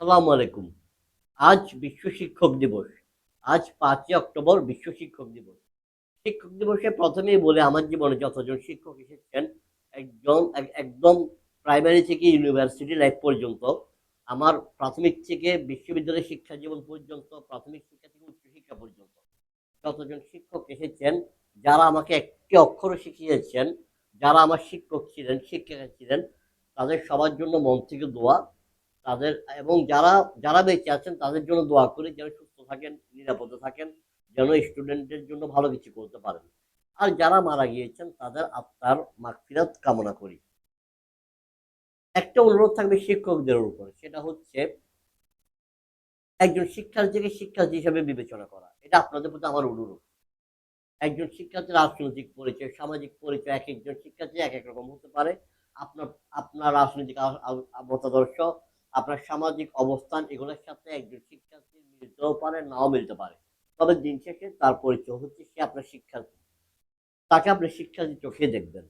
সালাম আলাইকুম। আজ বিশ্ব শিক্ষক দিবস। আজ পাঁচই অক্টোবর বিশ্ব শিক্ষক দিবস। শিক্ষক দিবসে প্রথমেই বলে আমার জীবনে যতজন শিক্ষক এসেছেন, একজন একদম প্রাইমারি থেকে ইউনিভার্সিটি লাইফ পর্যন্ত, আমার প্রাথমিক থেকে বিশ্ববিদ্যালয় শিক্ষা জীবন পর্যন্ত, প্রাথমিক শিক্ষা থেকে উচ্চশিক্ষা পর্যন্ত। যতজন শিক্ষক এসেছেন, যারা আমাকে একটি অক্ষর শিখিয়েছেন, যারা আমার শিক্ষক ছিলেন, শিক্ষিকা ছিলেন, তাদের সবার জন্য মন থেকে দোয়া তাদের, এবং যারা যারা বেঁচে আছেন, তাদের জন্য দোয়া করি যেন সুস্থ থাকেন, নিরাপদে থাকেন, যেন স্টুডেন্টের জন্য ভালো কিছু করতে পারেন। আর যারা মারা গিয়েছেন, তাদের আত্মার মাগফিরাত কামনা করি। একটা অনুরোধ থাকবে শিক্ষকদের উপরে, সেটা হচ্ছে একজন শিক্ষার্থীকে শিক্ষার্থী হিসেবে বিবেচনা করা। এটা আপনাদের প্রতি আমার অনুরোধ। একজন শিক্ষার্থীর রাজনৈতিক পরিচয়, সামাজিক পরিচয়, এক একজন শিক্ষার্থী এক এক রকম হতে পারে। আপনার আপনার রাজনৈতিক মতাদর্শ আপনার সামাজিক অবস্থান, এগুলোর সাথে একজন শিক্ষার্থীর মিলতেও পারে, নাও মিলতে পারে। তবে দিন শেষে তার পরিচয় হচ্ছে সে আপনার শিক্ষার্থী। তাকে আপনি শিক্ষার্থী চোখে দেখবেন।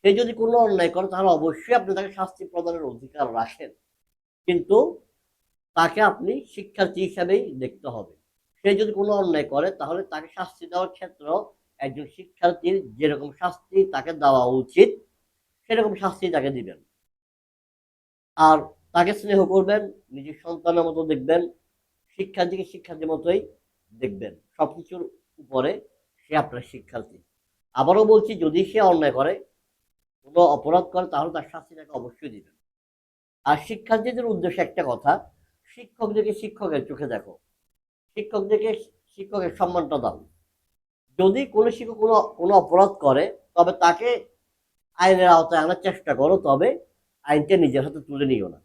সে যদি কোনো অন্যায় করে, তাহলে অবশ্যই আপনি তাকে শাস্তি প্রদানের অধিকার রাখেন। কিন্তু তাকে আপনি শিক্ষার্থী হিসাবেই দেখতে হবে। সে যদি কোনো অন্যায় করে, তাহলে তাকে শাস্তি দেওয়ার ক্ষেত্রেও একজন শিক্ষার্থীর যেরকম শাস্তি তাকে দেওয়া উচিত, সেরকম শাস্তি তাকে দিবেন। আর তাকে স্নেহ করবেন, নিজের সন্তানের মতো দেখবেন, শিক্ষার্থীকে শিক্ষার্থীর মতোই দেখবেন, সবকিছুর উপরে সে আপনার শিক্ষার্থী। আবারও বলছি, যদি সে অন্যায় করে, কোনো অপরাধ করে, তাহলে তার শাস্তি তাকে অবশ্যই দিবেন। আর শিক্ষার্থীদের উদ্দেশ্যে একটা কথা, শিক্ষকদেরকে শিক্ষকের চোখে দেখো। শিক্ষকদেরকে শিক্ষকের সম্মানটা দাও। যদি কোনো শিক্ষক কোনো কোনো অপরাধ করে, তবে তাকে আইনের আওতায় আনার চেষ্টা করো, তবে আইনটা নিজের হাতে তুলে নিও না।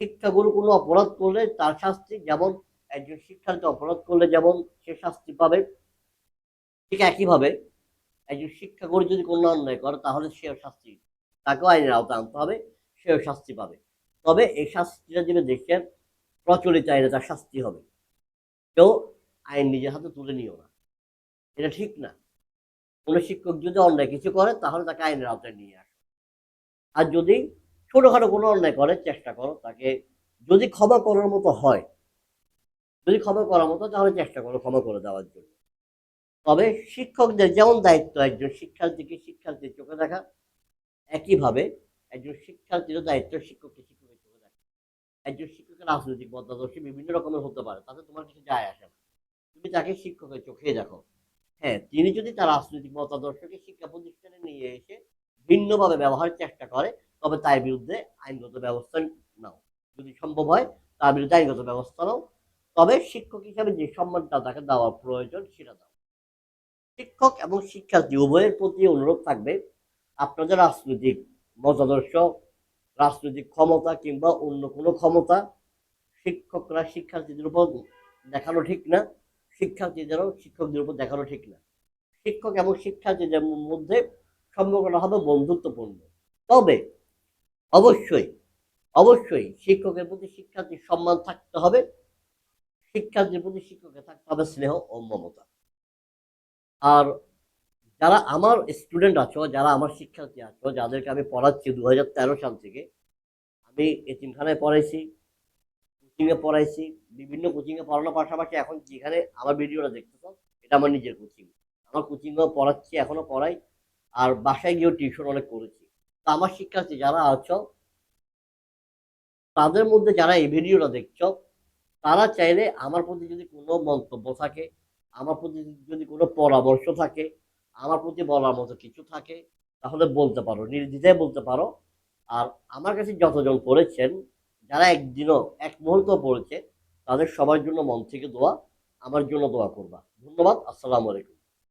শিক্ষাগুরু কোনো অপরাধ করলে তার শাস্তি যেমন একজন শিক্ষার্থী অপরাধ করলে যেমন সে শাস্তি পাবে, ঠিক একইভাবে একজন শিক্ষাগুরু যদি কোনো অন্যায় করে তাহলে সেও শাস্তি, তাকেও আইনের আওতায় আনতে হবে, সেও শাস্তি পাবে। তবে এই শাস্তিটা যদি দেখেন, প্রচলিত আইনে তার শাস্তি হবে। কেউ আইন নিজের হাতে তুলে নিও না। এটা ঠিক না। কোনো শিক্ষক যদি অন্যায় কিছু করে তাহলে তাকে আইনের আওতায় নিয়ে আসো। আর যদি ছোটখাটো কোনো অন্যায় করে, চেষ্টা করো তাকে। যদি ক্ষমা করার মতো হয়, যদি ক্ষমা করার মতো তাহলে চেষ্টা করো ক্ষমা করে দেওয়ার জন্য। তবে শিক্ষকদের যেমন দায়িত্ব, একজন শিক্ষার্থীকে শিক্ষার্থীর চোখে দেখা, একইভাবে একজন শিক্ষার্থীরও দায়িত্ব শিক্ষককে শিক্ষকের চোখে দেখা। একজন শিক্ষকের রাজনৈতিক মতাদর্শী বিভিন্ন রকমের হতে পারে, তাতে তোমার কিছু যায় আসে না। তুমি তাকে শিক্ষকের চোখে দেখো। হ্যাঁ তিনি যদি তার রাজনৈতিক মতাদর্শকে শিক্ষা প্রতিষ্ঠানে নিয়ে এসে ভিন্নভাবে ব্যবহারের চেষ্টা করে তবে তার বিরুদ্ধে আইনগত ব্যবস্থা নাও। যদি সম্ভব হয়, তার বিরুদ্ধে আইনগত ব্যবস্থা নাও। তবে শিক্ষক হিসাবে যে সম্মানটা তাকে দেওয়ার প্রয়োজন, সেটা দাও। শিক্ষক এবং শিক্ষার্থী উভয়ের প্রতি অনুরোধ থাকবে, আপনাদের রাজনৈতিক মতাদর্শ, রাজনৈতিক ক্ষমতা কিংবা অন্য কোনো ক্ষমতা, শিক্ষকরা শিক্ষার্থীদের উপর দেখানো ঠিক না, শিক্ষার্থীদেরও শিক্ষকদের উপর দেখানো ঠিক না। শিক্ষক এবং শিক্ষার্থীদের মধ্যে সম্পর্কটা হবে বন্ধুত্বপূর্ণ। তবে অবশ্যই অবশ্যই শিক্ষকের প্রতি শিক্ষার্থীর সম্মান থাকতে হবে। শিক্ষার্থীর প্রতি শিক্ষকের থাকতে হবে স্নেহ ও মমতা। আর যারা আমার স্টুডেন্ট আছো, যারা আমার শিক্ষার্থী আছো, যাদেরকে আমি পড়াচ্ছি দু হাজার তেরো সাল থেকে, আমি এতিমখানায় পড়াইছি কোচিংয়ে পড়াইছি, বিভিন্ন কোচিংয়ে পড়ানোর পাশাপাশি এখন যেখানে আমার ভিডিওটা দেখতেছো, এটা আমার নিজের কোচিং আমার কোচিংও পড়াচ্ছি, এখনও পড়াই, আর বাসায় গিয়েও টিউশন অনেক করেছি। আমার শিক্ষার্থী যারা আছো, তাদের মধ্যে যারা এই ভিডিওটা দেখছ, তারা চাইলে আমার প্রতি যদি কোনো মন্তব্য থাকে, আমার প্রতি যদি কোনো পরামর্শ থাকে, আমার প্রতি বলার মতো কিছু থাকে, তাহলে বলতে পারো, নির্দ্বিধায় বলতে পারো। আর আমার কাছে যতজন পড়েছেন, যারা একদিনও, এক মুহূর্ত পড়েছে, তাদের সবার জন্য মন থেকে দোয়া, আমার জন্য দোয়া করবা। ধন্যবাদ, আসসালামু আলাইকুম।